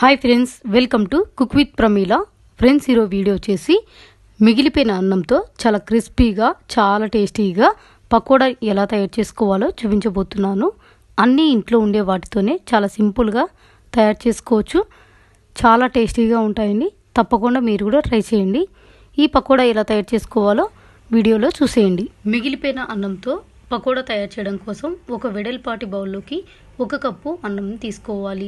Hi friends welcome to cook with Pramila friends ఈరోజు video చేసి మిగిలిపోయిన అన్నంతో చాలా క్రిస్పీగా చాలా టేస్టీగా పకోడా ఎలా తయారు చేసుకోవాలో చూపించబోతున్నాను. అన్నీ ఇంట్లో ఉండే వాటితోనే చాలా సింపుల్గా తయారు చేసుకోవచ్చు. చాలా టేస్టీగా ఉంటాయండి. తప్పకుండా మీరు కూడా ట్రై చేయండి. ఈ పకోడా ఎలా తయారు చేసుకోవాలో వీడియోలో చూసేయండి. మిగిలిపోయిన అన్నంతో పకోడా తయారు చేయడం కోసం ఒక వెడల్పాటి బౌల్లోకి ఒక కప్పు అన్నం తీసుకోవాలి.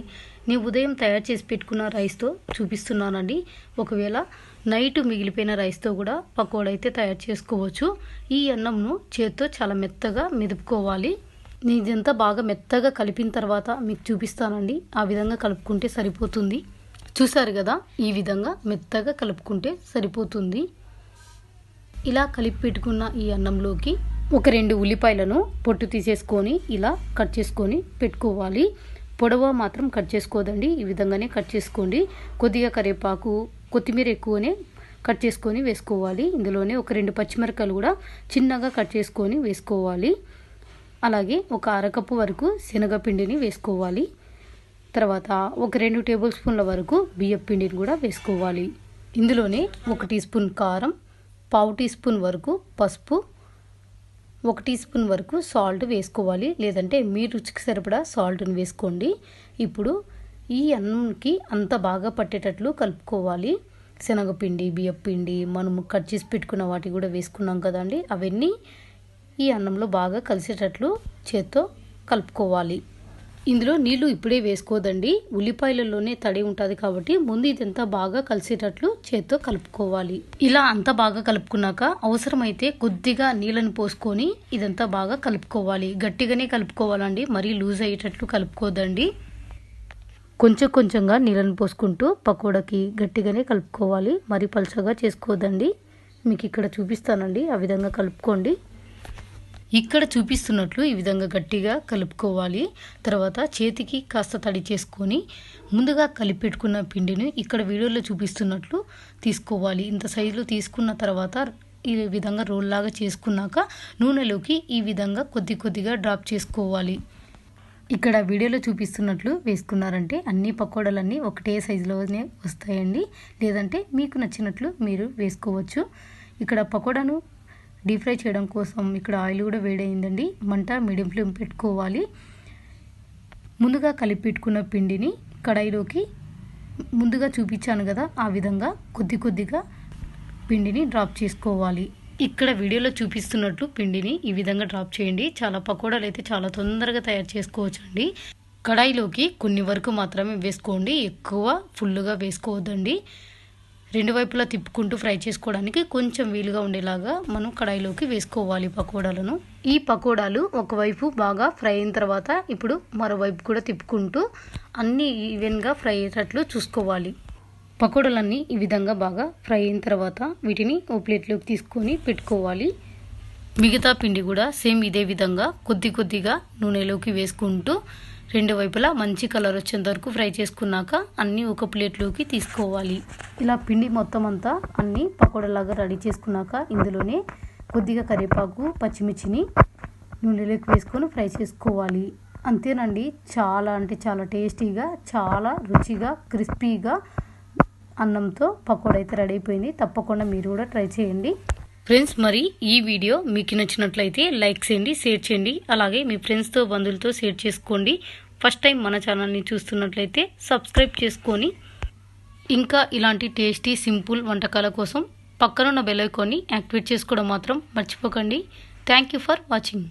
నేను ఉదయం తయారు చేసి పెట్టుకున్న రైస్తో చూపిస్తున్నానండి. ఒకవేళ నైట్ మిగిలిపోయిన రైస్తో కూడా పకోడా అయితే తయారు చేసుకోవచ్చు. ఈ అన్నంను చేత్తో చాలా మెత్తగా మెదుపుకోవాలి. నేను ఇదంతా బాగా మెత్తగా కలిపిన తర్వాత మీకు చూపిస్తానండి. ఆ విధంగా కలుపుకుంటే సరిపోతుంది. చూసారు కదా ఈ విధంగా మెత్తగా కలుపుకుంటే సరిపోతుంది. ఇలా కలిపి పెట్టుకున్న ఈ అన్నంలోకి ఒక రెండు ఉల్లిపాయలను పొట్టు తీసేసుకొని ఇలా కట్ చేసుకొని పెట్టుకోవాలి. పొడవ మాత్రం కట్ చేసుకోదండి. ఈ విధంగానే కట్ చేసుకోండి. కొద్దిగా కరివేపాకు కొత్తిమీర ఎక్కువనే కట్ చేసుకొని వేసుకోవాలి. ఇందులోనే ఒక రెండు పచ్చిమిరపకాయలు కూడా చిన్నగా కట్ చేసుకొని వేసుకోవాలి. అలాగే ఒక అరకప్పు వరకు శనగపిండిని వేసుకోవాలి. తర్వాత ఒక రెండు టేబుల్ స్పూన్ల వరకు బియ్యం పిండిని కూడా వేసుకోవాలి. ఇందులోనే ఒక టీ స్పూన్ కారం పావు టీ స్పూన్ వరకు పసుపు ఒక టీ స్పూన్ వరకు సాల్ట్ వేసుకోవాలి. లేదంటే మీ రుచికి సరిపడా సాల్ట్ని వేసుకోండి. ఇప్పుడు ఈ అన్నంకి అంత బాగా పట్టేటట్లు కలుపుకోవాలి. శనగపిండి బియ్యపిండి మనం కట్ చేసి పెట్టుకున్న వాటి కూడా వేసుకున్నాం కదండి. అవన్నీ ఈ అన్నంలో బాగా కలిసేటట్లు చేత్తో కలుపుకోవాలి. ఇందులో నీళ్ళు ఇప్పుడే వేసుకోదండి. ఉల్లిపాయలలోనే తడి ఉంటుంది కాబట్టి ముందు ఇదంతా బాగా కలిసేటట్లు చేత్తో కలుపుకోవాలి. ఇలా అంతా బాగా కలుపుకున్నాక అవసరమైతే కొద్దిగా నీళ్ళను పోసుకొని ఇదంతా బాగా కలుపుకోవాలి. గట్టిగానే కలుపుకోవాలండి. మరీ లూజ్ అయ్యేటట్లు కలుపుకోదండి. కొంచెం కొంచెంగా నీళ్ళను పోసుకుంటూ పకోడాకి గట్టిగానే కలుపుకోవాలి. మరీ పలుచగా చేసుకోదండి. మీకు ఇక్కడ చూపిస్తానండి. ఆ విధంగా కలుపుకోండి. ఇక్కడ చూపిస్తున్నట్లు ఈ విధంగా గట్టిగా కలుపుకోవాలి. తర్వాత చేతికి కాస్త తడి చేసుకొని ముందుగా కలిపెట్టుకున్న పిండిని ఇక్కడ వీడియోలో చూపిస్తున్నట్లు తీసుకోవాలి. ఇంత సైజులో తీసుకున్న తర్వాత ఈ విధంగా రోల్లాగా చేసుకున్నాక నూనెలోకి ఈ విధంగా కొద్ది కొద్దిగా డ్రాప్ చేసుకోవాలి. ఇక్కడ వీడియోలో చూపిస్తున్నట్లు వేసుకున్నారంటే అన్ని పకోడాలన్నీ ఒకటే సైజులోనే వస్తాయండి. లేదంటే మీకు నచ్చినట్లు మీరు వేసుకోవచ్చు. ఇక్కడ పకోడాను డీప్ ఫ్రై చేయడం కోసం ఇక్కడ ఆయిల్ కూడా వేడైందండి మంట మీడియం ఫ్లేమ్ పెట్టుకోవాలి. ముందుగా కలిపి పెట్టుకున్న పిండిని కడాయిలోకి ముందుగా చూపించాను కదా ఆ విధంగా కొద్ది కొద్దిగా పిండిని డ్రాప్ చేసుకోవాలి. ఇక్కడ వీడియోలో చూపిస్తున్నట్లు పిండిని ఈ విధంగా డ్రాప్ చేయండి. చాలా పకోడాలు అయితే చాలా తొందరగా తయారు చేసుకోవచ్చండి. కడాయిలోకి కొన్ని వరకు మాత్రమే వేసుకోండి. ఎక్కువ ఫుల్గా వేసుకోవద్దండి. రెండు వైపులా తిప్పుకుంటూ ఫ్రై చేసుకోవడానికి కొంచెం వీలుగా ఉండేలాగా మనం కడాయిలోకి వేసుకోవాలి పకోడాలను. ఈ పకోడాలు ఒకవైపు బాగా ఫ్రై అయిన తర్వాత ఇప్పుడు మరోవైపు కూడా తిప్పుకుంటూ అన్నీ ఈవెన్గా ఫ్రై అయ్యేటట్లు చూసుకోవాలి. పకోడాలన్నీ ఈ విధంగా బాగా ఫ్రై అయిన తర్వాత వీటిని ఓ ప్లేట్లోకి తీసుకొని పెట్టుకోవాలి. మిగతా పిండి కూడా సేమ్ ఇదే విధంగా కొద్ది కొద్దిగా నూనెలోకి వేసుకుంటూ రెండు వైపులా మంచి కలర్ వచ్చేంత వరకు ఫ్రై చేసుకున్నాక అన్నీ ఒక ప్లేట్లోకి తీసుకోవాలి. ఇలా పిండి మొత్తం అంతా అన్నీ పకోడలాగా రెడీ చేసుకున్నాక ఇందులోనే కొద్దిగా కరివేపాకు పచ్చిమిర్చిని నూనెలోకి వేసుకొని ఫ్రై చేసుకోవాలి. అంతేనండి చాలా అంటే చాలా టేస్టీగా చాలా రుచిగా క్రిస్పీగా అన్నంతో పకోడా అయితే రెడీ అయిపోయింది. తప్పకుండా మీరు కూడా ట్రై చేయండి. ఫ్రెండ్స్ మరి ఈ వీడియో మీకు నచ్చినట్లయితే లైక్ చేయండి షేర్ చేయండి అలాగే మీ ఫ్రెండ్స్తో బంధువులతో షేర్ చేసుకోండి. ఫస్ట్ టైం మన ఛానల్ని చూస్తున్నట్లయితే సబ్స్క్రైబ్ చేసుకొని ఇంకా ఇలాంటి టేస్టీ సింపుల్ వంటకాల కోసం పక్కనున్న బెల్ ఐకాన్ని యాక్టివేట్ చేసుకోవడం మాత్రం మర్చిపోకండి. Thank you for watching.